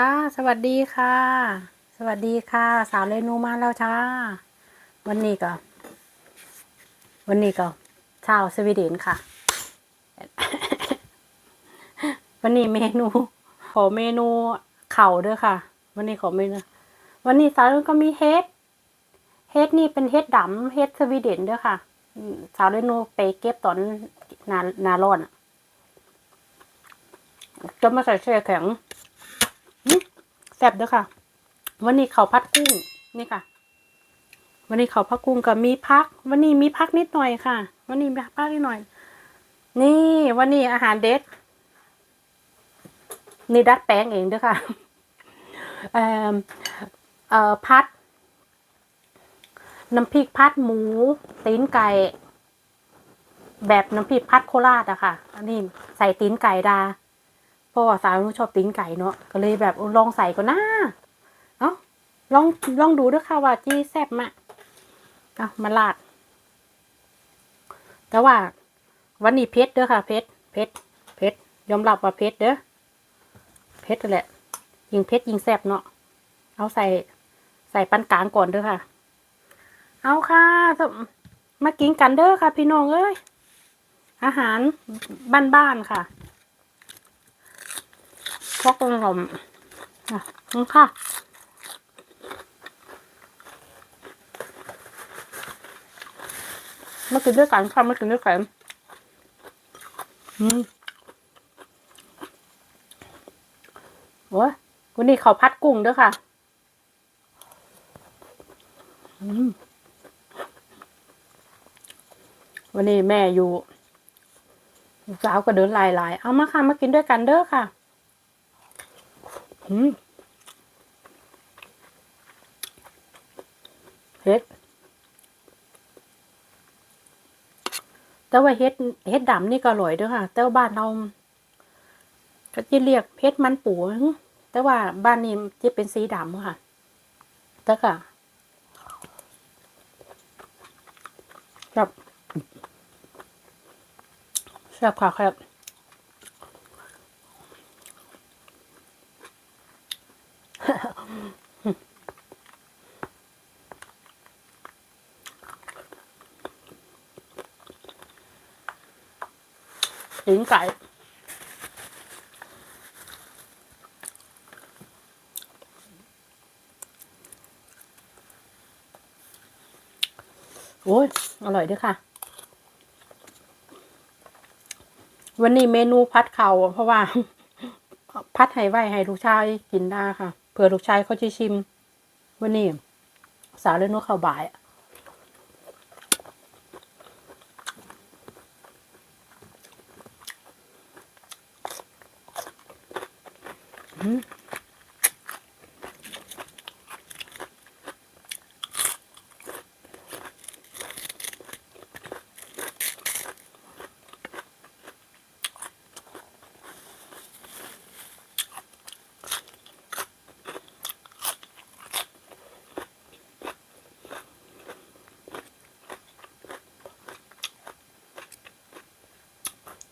ค่ะ สวัสดีค่ะ สวัสดีค่ะ สาวเรนูมาแล้วจ้าวันนี้ก็ วันนี้ก็ชาวสวีเดนค่ะ วันนี้เมนู ขอเมนูเข่าด้วยค่ะ วันนี้ขอเมนูวันนี้สาวเรนูก็มีเฮดเฮดนี่เป็นเฮดดำเฮดสวีเดนด้วยค่ะ สาวเรนูไปเก็บตอนนานาร้อนจะมาใส่แช่แข็ง ซ่บเด้อค่ะ วันนี้เขาพัดกุ้งนี่ค่ะ วันนี้เขาพัดกุ้งกับมีพัก วันนี้มีพักนิดหน่อยค่ะ วันนี้มีพักนิดหน่อย นี่วันนี้อาหารเด็ดนี่ดัดแปลงเองเด้อค่ะเอ่อเอ่อพัด น้ำพริกพัดหมู ตีนไก่ แบบน้ำพริกพัดโคราชอะค่ะ อันนี้ใส่ตีนไก่ดา เพราะว่าสาวนูชอบตีนไก่เนาะก็เลยแบบลองใส่ก่อนนะเอ้าลองลองดูด้วยค่ะว่าที่แซ่บมะเอามาลาด แต่ว่าวันนี้เพชรเด้อค่ะเพชรเพชรเพชรยอมรับว่าเพชรเด้อเพชรแหละ ยิงเพชรยิงแซ่บเนาะเอาใส่ใส่ปานกลางก่อนเด้อค่ะ เอาค่ะมากินกันเด้อค่ะ พี่น้องเอ้ยอาหารบ้านๆค่ะ พวกขนมอะนี่ค่ะมากินด้วยกันค่ะมากินด้วยกันอืมโอ้ยวันนี้เขาพัดกุ้งด้วยค่ะอืมวันนี้แม่อยู่ลูกสาวก็เดินลายๆ เอามาค่ะ มากินด้วยกันเด้อค่ะ อืมเฮ็ด แต่ว่าเฮ็ดเฮ็ดดำนี่ก็อร่อยด้วยค่ะ แต่ว่าบ้านเราก็จะเรียกเฮ็ดมันปูแต่ว่าบ้านนี้จะเป็นสีดำค่ะแต่ก็แบบแซ่บค่ะครับ ตีนไก่โอ้ย อร่อยด้วยค่ะ วันนี้เมนูพัดเขาเพราะว่า พัดให้ไว้ให้ลูกชายกินได้ค่ะ เผื่อลูกชายเขาจะชิม วันนี้ สาวเล่นนกข้าวบ่ายอะ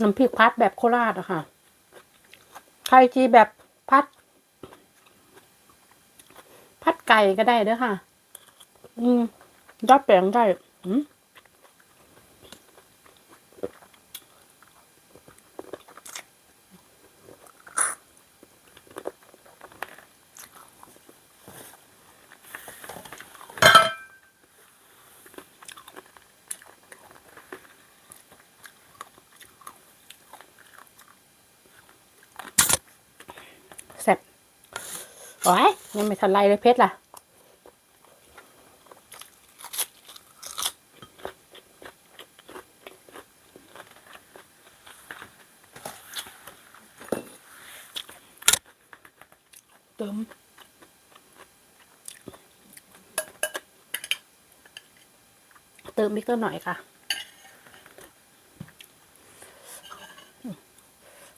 น้ำพริกพัดแบบโคราชอะค่ะใครจีแบบพัด พัดไก่ก็ได้เด้อค่ะ อืมดัดแปลงได้อืมแซ่บ โอ้ยยังไม่ทันไรเลยเพชรล่ะ เติมเติมอีกตัวหน่อยค่ะ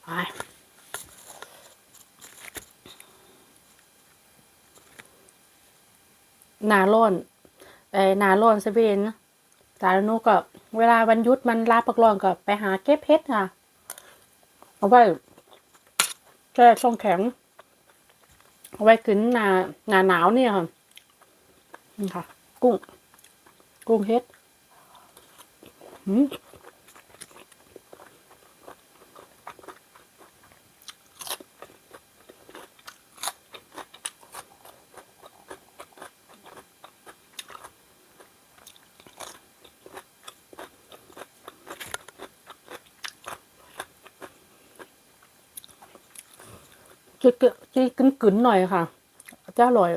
ไปห นาร้อนไอ้นาร้อนสเวนสารนุก็เวลาวันยุดมันลาปักร้อนก็ไปหาเก็บเพชรค่ะ เอาไว้แช่ช่องแข็ง เอาไว้ขึ้นนาหนาหนาวเนี่ยค่ะนี่ค่ะ กุ้ง กุ้งเฮ็ด อืม จะเกะจะกึนกึนหน่อยค่ะ จะอร่อย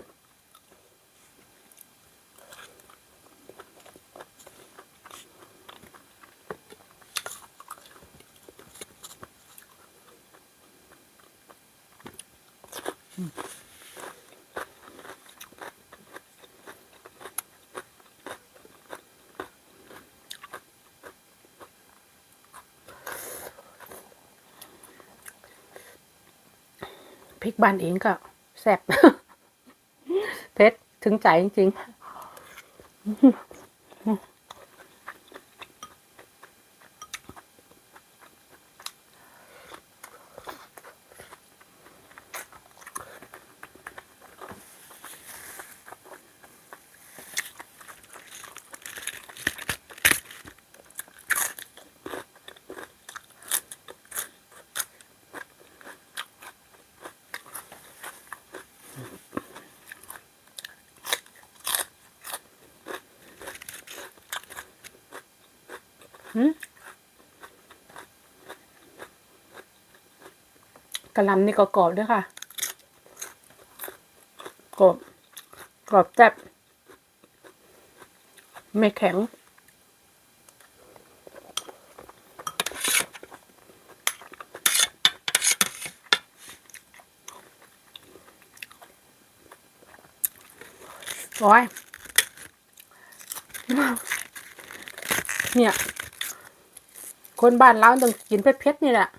พริกบ้านเองก็แซ่บเผ็ดถึงใจจริงๆหืม กระหลำนี่ก็กรอบด้วยค่ะ กรอบ กรอบแซ่บไม่แข็ง โอ้ยเนี่ย คนบ้านเราต้องกินเผ็ดๆนี่แหละ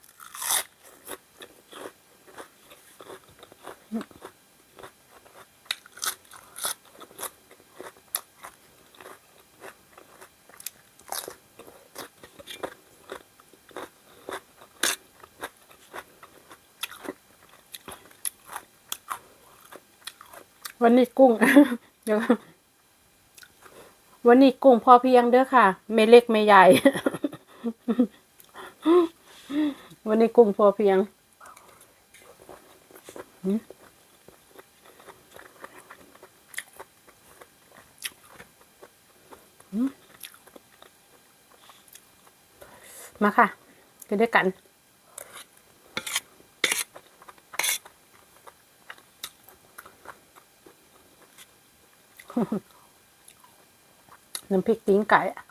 วันนี้กุ้ง เดี๋ยว วันนี้กุ้งพอเพียงเด้อค่ะ ไม่เล็กไม่ใหญ่ วันนี้กุ้งพอเพียงหืมหืมมาค่ะกินด้วยกันน้ำพริกติ้งไก่อะ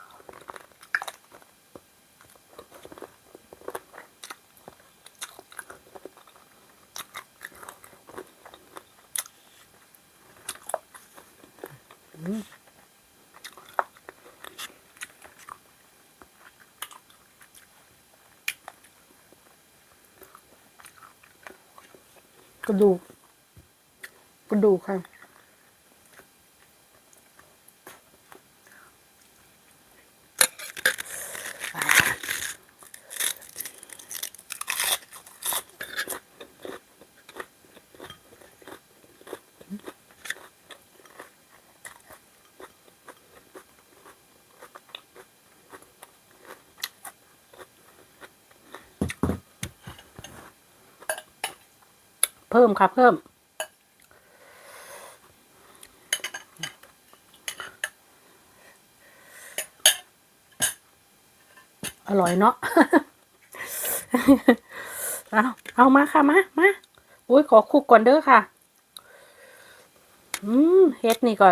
อืมกระดูก กระดูกค่ะเพิ่มค่ะเพิ่ม อร่อยเนาะเอาเอามาค่ะ มามาอุ้ยขอคุกก่อนเด้อค่ะ อืมเฮ็ดนี่ก็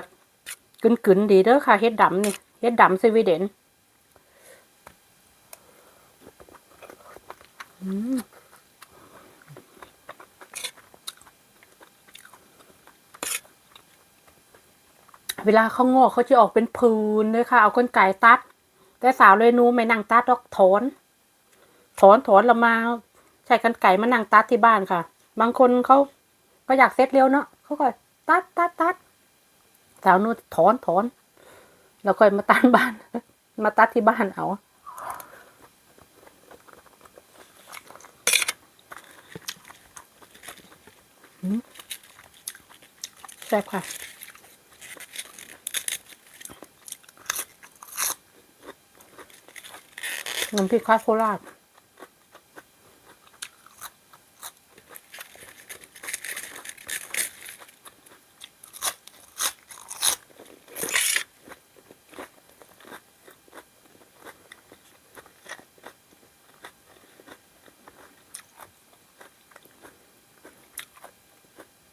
กึนกึนๆดีเด้อค่ะเฮ็ดดำนี่เฮ็ดดำสวีเดนอืมเวลาเขางอกเขาจะออกเป็นพืนเลยค่ะ เอาก้นไก่ตัด แต่สาวเลยนูไม่นั่งตัดดอกถอนถอนถอนเรามา ใช้กันไก่มานั่งตัดที่บ้านค่ะ บางคนเขาก็อยากเซ็ตเร็วเนาะเขาก็ตัดตัดตัดสาวนูถอนถอนแล้วค่อยมาตัดบ้าน มาตัดที่บ้านเอาซ่บค่ะ น้ำพริกคัสโคราช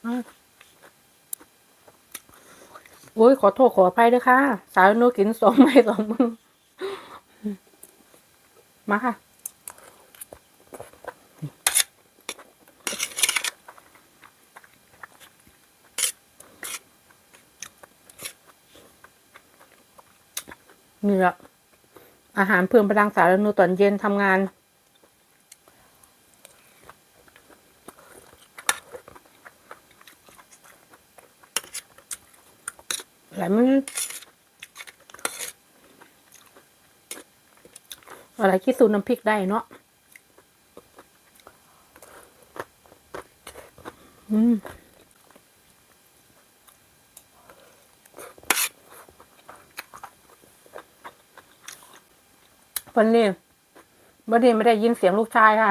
อืมโอ้ยขอโทษขออภัยด้วยค่ะ สาวโนกินสองไม้สองมือ มาค่ะ นี่แหละอาหารเพิ่มพลังสารนูตอนเย็นทำงานอะไรมัน อะไรคิดสูตรน้ำพริกได้เนาะอืมวันนี้วันนี้ไม่ได้ยินเสียงลูกชายค่ะ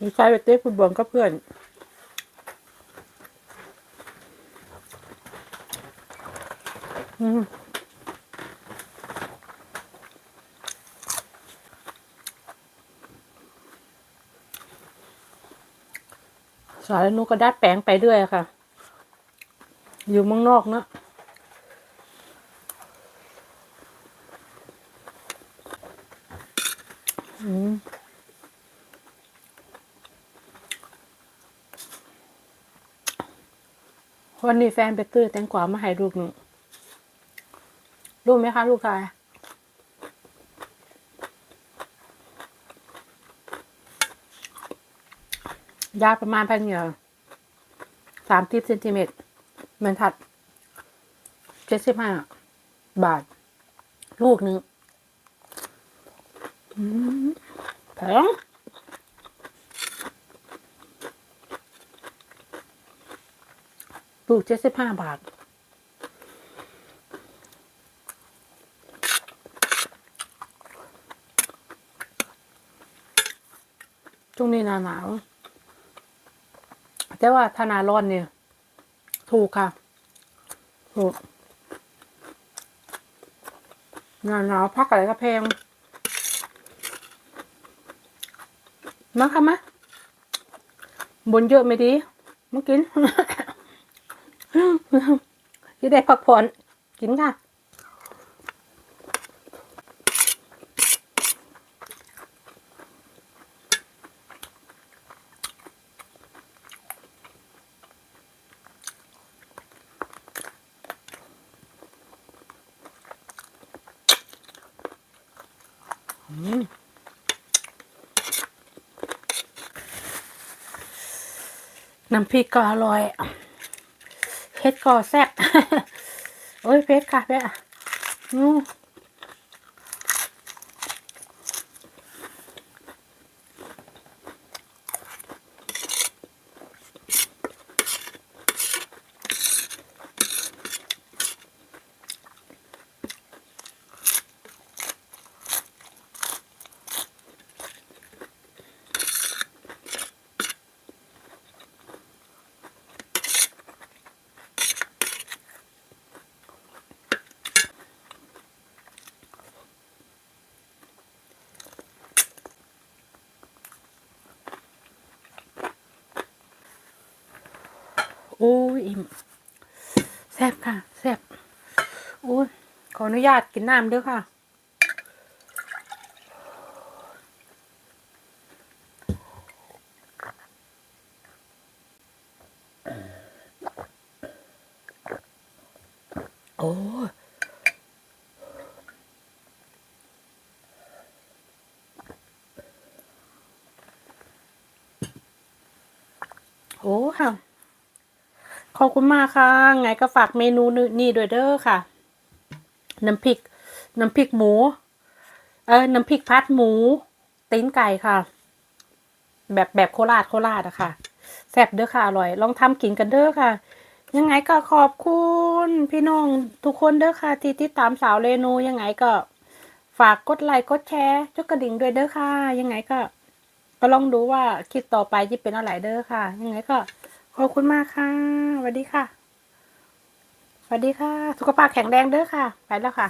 ลูกชายไปเตะฟุตบอลกับเพื่อน อืม สารนุก็ดัดแปลงไปเรื่อยค่ะ อยู่เมืองนอกเนอะอืมวันนี้แฟนไปซื้อแตงกวามาให้ลูกหนึ่งรู้ไหมคะ ลูกชาย ยาวประมาณพันเหงื่อสามสิบเซนติเมตรเหมือนถัดเจ็ดสิบห้าบาท ลูกหนึ่งแพงลูกเจ็ดสิบห้าบาท ช่วงนี้หนาหนาว แต่ว่าถ้าหนาร้อนเนี่ย ถูกค่ะ ถูกหนาหนาวพักอะไรก็แพงมาค่ะมาบนเยอะไม่ดีมากินจะได้พักผ่อนกินค่ะ น้ำพริกก็อร่อยเผ็ดก็แซ่บโอ้ยเผ็ดค่ะแม่อืมโอ้ ยอิ่มแซ่บค่ะแซ่บโอ้ยขออนุญาตกินน้ำด้วยค่ะโอ้โอ้ค่ะ ขอบคุณมากค่ะไงก็ฝากเมนูนี่ด้วยเด้อค่ะ น้ำพริก น้ำพริกหมู เออน้ำพริกพัดหมูตีนไก่ค่ะ แบบแบบโคราชโคราชอะค่ะแซ่บเด้อค่ะอร่อย ลองทำกินกันเด้อค่ะ ยังไงก็ขอบคุณ พี่น้องทุกคนเด้อค่ะ ที่ติดตามสาวเรนูยังไงก็ ฝากกดไลค์กดแชร์จุกกระดิ่งด้วยเด้อค่ะ ยังไงก็ ก็ลองดูว่าคลิปต่อไปจะเป็นอะไรเด้อค่ะ ยังไงก็ ขอบคุณมากค่ะสวัสดีค่ะสวัสดีค่ะ สุขภาพแข็งแรงเด้อค่ะ ไปแล้วค่ะ